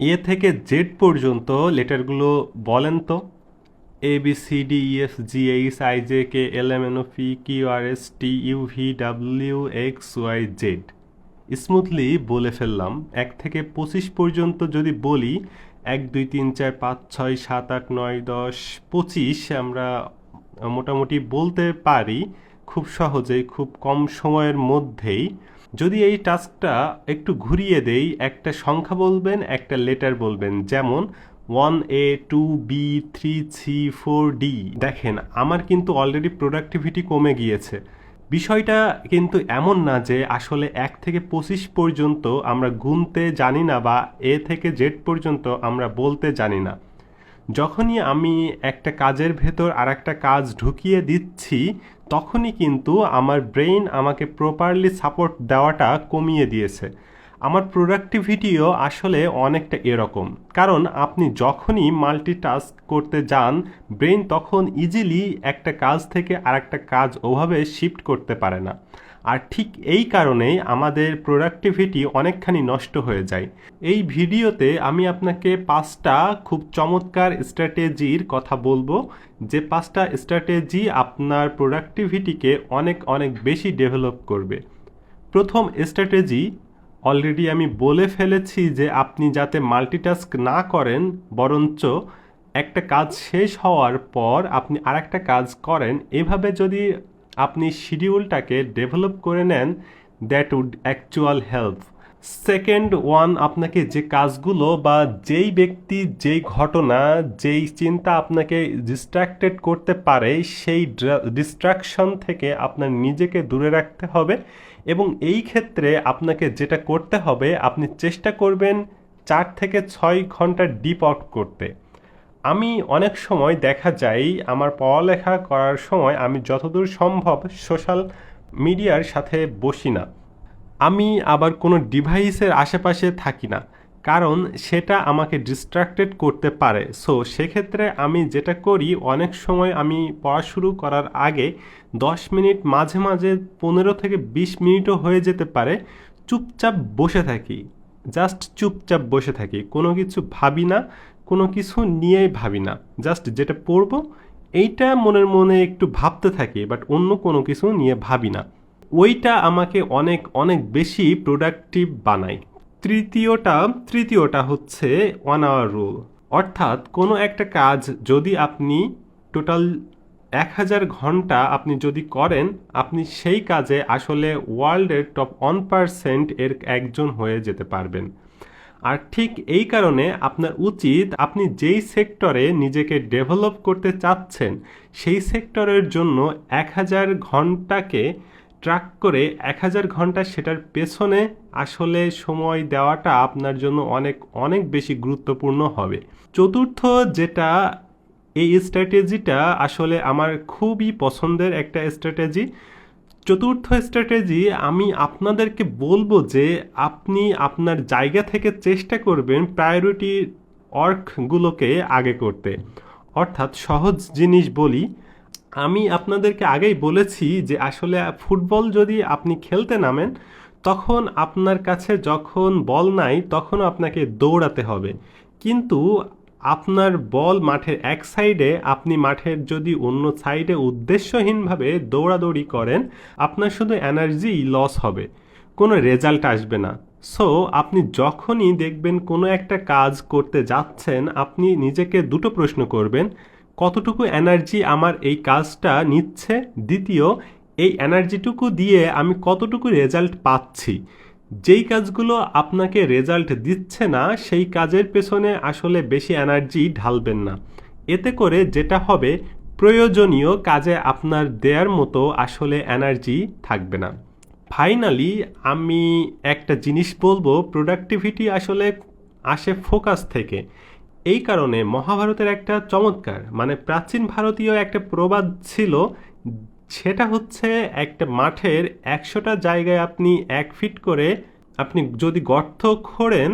এ থেকে জেড পর্যন্ত লেটারগুলো বলেন তো? A B C D E F G H I J K L M N O P Q R S T U V W X Y Z smoothly বলে ফেললাম, এক থেকে পঁচিশ পর্যন্ত যদি বলি, এক, দুই, তিন, চার, পাঁচ, ছয়, সাত, আট, নয়, দশ, পঁচিশ আমরা মোটামুটি বলতে পারি খুব সহজেই, খুব কম সময়ের মধ্যেই। যদি এই টাস্কটা একটু ঘুরিয়ে দেই, একটা সংখ্যা বলবেন, একটা লেটার বলবেন, যেমন one A, two B, three C, four D. দেখেন, আমার কিন্তু অলরেডি প্রোডাক্টিভিটি কমে গিয়েছে। বিষয়টা কিন্তু এমন না যে আসলে এক থেকে পঁচিশ পর্যন্ত আমরা গুনতে জানি না বা এ থেকে জেড পর্যন্ত আমরা বলতে জানি না। যখনই আমি একটা কাজের ভেতর আর একটা কাজ ঢুকিয়ে দিচ্ছি, তখনই কিন্তু আমার ব্রেইন আমাকে প্রপারলি সাপোর্ট দেওয়াটা কমিয়ে দিয়েছে। আমার প্রোডাক্টিভিটিও আসলে অনেকটা এরকম। কারণ আপনি যখনই মাল্টিটাস্ক করতে যান, ব্রেইন তখন ইজিলি একটা কাজ থেকে আরেকটা কাজ ওভাবে শিফট করতে পারে না। আর ঠিক এই কারণেই আমাদের প্রোডাক্টিভিটি অনেকখানি নষ্ট হয়ে যায়। এই ভিডিওতে আমি আপনাকে পাঁচটা খুব চমৎকার স্ট্র্যাটেজির কথা বলব, যে পাঁচটা স্ট্র্যাটেজি আপনার প্রোডাক্টিভিটিকে অনেক অনেক বেশি ডেভেলপ করবে। প্রথম স্ট্র্যাটেজি অলরেডি আমি বলে ফেলেছি যে আপনি যাতে মাল্টিটাস্ক না করেন, বরঞ্চ একটা কাজ শেষ হওয়ার পর আপনি আরেকটা কাজ করেন, এভাবে যদি আপনি শিডিউলটাকে ডেভেলপ করে নেন that would actual help second one আপনাকে যে কাজগুলো বা যেই ব্যক্তি, যেই ঘটনা, যেই চিন্তা আপনাকে ডিস্ট্র্যাক্টেড করতে পারে, সেই ডিস্ট্রাকশন থেকে আপনার নিজেকে দূরে রাখতে হবে এবং এই ক্ষেত্রে আপনাকে যেটা করতে হবে, আপনি চেষ্টা করবেন চার থেকে ছয় ঘণ্টা ডিপ আউট করতে। আমি অনেক সময় দেখা যায় আমার পড়ালেখা করার সময় আমি যতদূর সম্ভব সোশ্যাল মিডিয়ার সাথে বসি না। আমি আবার কোনো ডিভাইসের আশেপাশে থাকি না, কারণ সেটা আমাকে ডিস্ট্রাক্টেড করতে পারে। সো সেক্ষেত্রে আমি যেটা করি, অনেক সময় আমি পড়া শুরু করার আগে দশ মিনিট, মাঝে মাঝে পনেরো থেকে বিশ মিনিটও হয়ে যেতে পারে, চুপচাপ বসে থাকি। জাস্ট চুপচাপ বসে থাকি, কোনো কিছু ভাবি না কোনো কিছু নিয়েই ভাবি না। জাস্ট যেটা পড়ব, এইটা মনের মনে একটু ভাবতে থাকি বাট অন্য কোনো কিছু নিয়ে ভাবি না। ওইটা আমাকে অনেক অনেক বেশি প্রোডাক্টিভ বানায়। তৃতীয়টা তৃতীয়টা হচ্ছে ওয়ান আওয়ার রুল অর্থাৎ কোনো একটা কাজ যদি আপনি টোটাল এক হাজার ঘণ্টা আপনি যদি করেন, আপনি সেই কাজে আসলে ওয়ার্ল্ডের টপ ওয়ান পারসেন্ট এর একজন হয়ে যেতে পারবেন। আর ঠিক এই কারণে আপনার উচিত আপনি যেই সেক্টরে নিজেকে ডেভেলপ করতে চাচ্ছেন, সেই সেক্টরের জন্য এক হাজার ঘন্টাকে ট্র্যাক করে এক হাজার ঘণ্টা সেটার পেছনে আসলে সময় দেওয়াটা আপনার জন্য অনেক অনেক বেশি গুরুত্বপূর্ণ হবে। চতুর্থ যেটা, এই স্ট্র্যাটেজিটা আসলে আমার খুবই পছন্দের একটা স্ট্র্যাটেজি চতুর্থ স্ট্র্যাটেজি আমি আপনাদেরকে বলব যে আপনি আপনার জায়গা থেকে চেষ্টা করবেন প্রায়োরিটি ওয়ার্কগুলোকে আগে করতে। অর্থাৎ সহজ জিনিস বলি, আমি আপনাদেরকে আগেই বলেছি যে আসলে ফুটবল যদি আপনি খেলতে নামেন, তখন আপনার কাছে যখন বল নাই, তখন আপনাকে দৌড়াতে হবে। কিন্তু আপনার বল মাঠের এক সাইডে, আপনি মাঠের যদি অন্য সাইডে উদ্দেশ্যহীনভাবে দৌড়াদৌড়ি করেন, আপনার শুধু এনার্জি লস হবে, কোনো রেজাল্ট আসবে না। সো আপনি যখনই দেখবেন কোনো একটা কাজ করতে যাচ্ছেন, আপনি নিজেকে দুটো প্রশ্ন করবেন, কতটুকু এনার্জি আমার এই কাজটা নিচ্ছে? দ্বিতীয়, এই এনার্জিটুকু দিয়ে আমি কতটুকু রেজাল্ট পাচ্ছি? যেই কাজগুলো আপনাকে রেজাল্ট দিচ্ছে না, সেই কাজের পেছনে আসলে বেশি এনার্জি ঢালবেন না। এতে করে যেটা হবে, প্রয়োজনীয় কাজে আপনার দেয়ার মতো আসলে এনার্জি থাকবে না। ফাইনালি আমি একটা জিনিস বলব, প্রোডাক্টিভিটি আসলে আসে ফোকাস থেকে। এই কারণে মহাভারতের একটা চমৎকার মানে প্রাচীন ভারতীয় একটা প্রবাদ ছিল সেটা হচ্ছে একটা মাঠের একশোটা জায়গায় আপনি এক ফিট করে আপনি যদি গর্ত খোঁড়েন,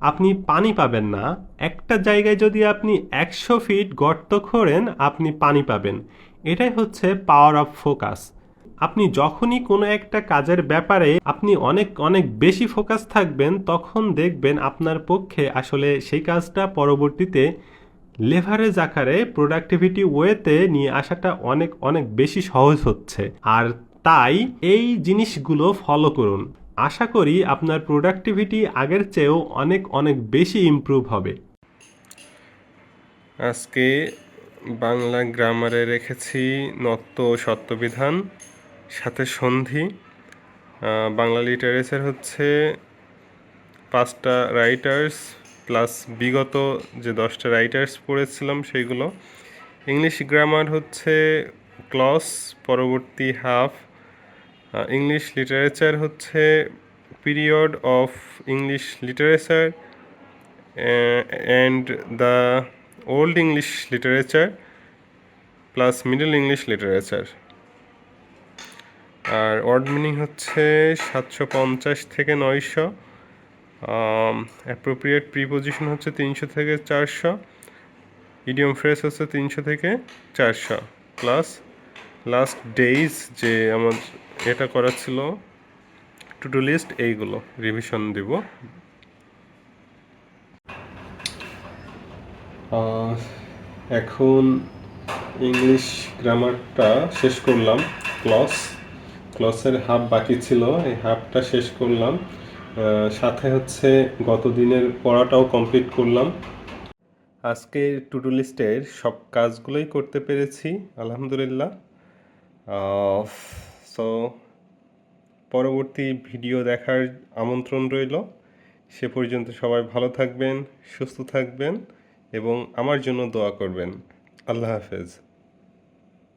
আপনি পানি পাবেন না। একটা জায়গায় যদি আপনি একশো ফিট গর্ত খোঁড়েন, আপনি পানি পাবেন। এটাই হচ্ছে পাওয়ার অফ ফোকাস আপনি যখনই কোনো একটা কাজের ব্যাপারে আপনি অনেক অনেক বেশি ফোকাস থাকবেন, তখন দেখবেন আপনার পক্ষে আসলে সেই কাজটা পরবর্তীতে লেভারেজ আকারে প্রোডাক্টিভিটি ওয়েতে নিয়ে আসাটা অনেক অনেক বেশি সহজ হচ্ছে। আর তাই এই জিনিসগুলো ফলো করুন। আশা করি আপনার প্রোডাক্টিভিটি আগের চেয়েও অনেক অনেক বেশি ইমপ্রুভ হবে। আজকে বাংলা গ্রামারে রেখেছি নত্ব ও সত্যবিধান, সাথে সন্ধি। বাংলা লিটারেচার হচ্ছে পাঁচটা রাইটার্স প্লাস বিগত যে দশটা রাইটার্স পড়েছিলাম সেইগুলো ইংলিশ গ্রামার হচ্ছে ক্লস পরবর্তী হাফ ইংলিশ লিটারেচার হচ্ছে period of English literature and the old english literature plus middle English literature R word meaning হচ্ছে সাতশো পঞ্চাশ থেকে নয়শো। অ্যাপ্রোপ্রিয়েট প্রিপোজিশন হচ্ছে তিনশো থেকে চারশো ইডিয়ম ফ্রেস হচ্ছে তিনশো থেকে চারশো প্লাস লাস্ট ডেইজ যে আমার এটা করা ছিল টু ডু লিস্ট এইগুলো রিভিশন দিব। এখন ইংলিশ গ্রামারটা শেষ করলাম ক্লস ক্লসের হাফ বাকি ছিল, এই হাফটা শেষ করলাম। সাথে হচ্ছে গত দিনের পড়াটাও কমপ্লিট করলাম। আজকে টু ডু লিস্টের সব কাজগুলোই করতে পেরেছি, আলহামদুলিল্লাহ। সো পরবর্তী ভিডিও দেখার আমন্ত্রণ রইল। সে পর্যন্ত সবাই ভালো থাকবেন, সুস্থ থাকবেন এবং আমার জন্য দোয়া করবেন। আল্লাহ হাফেজ।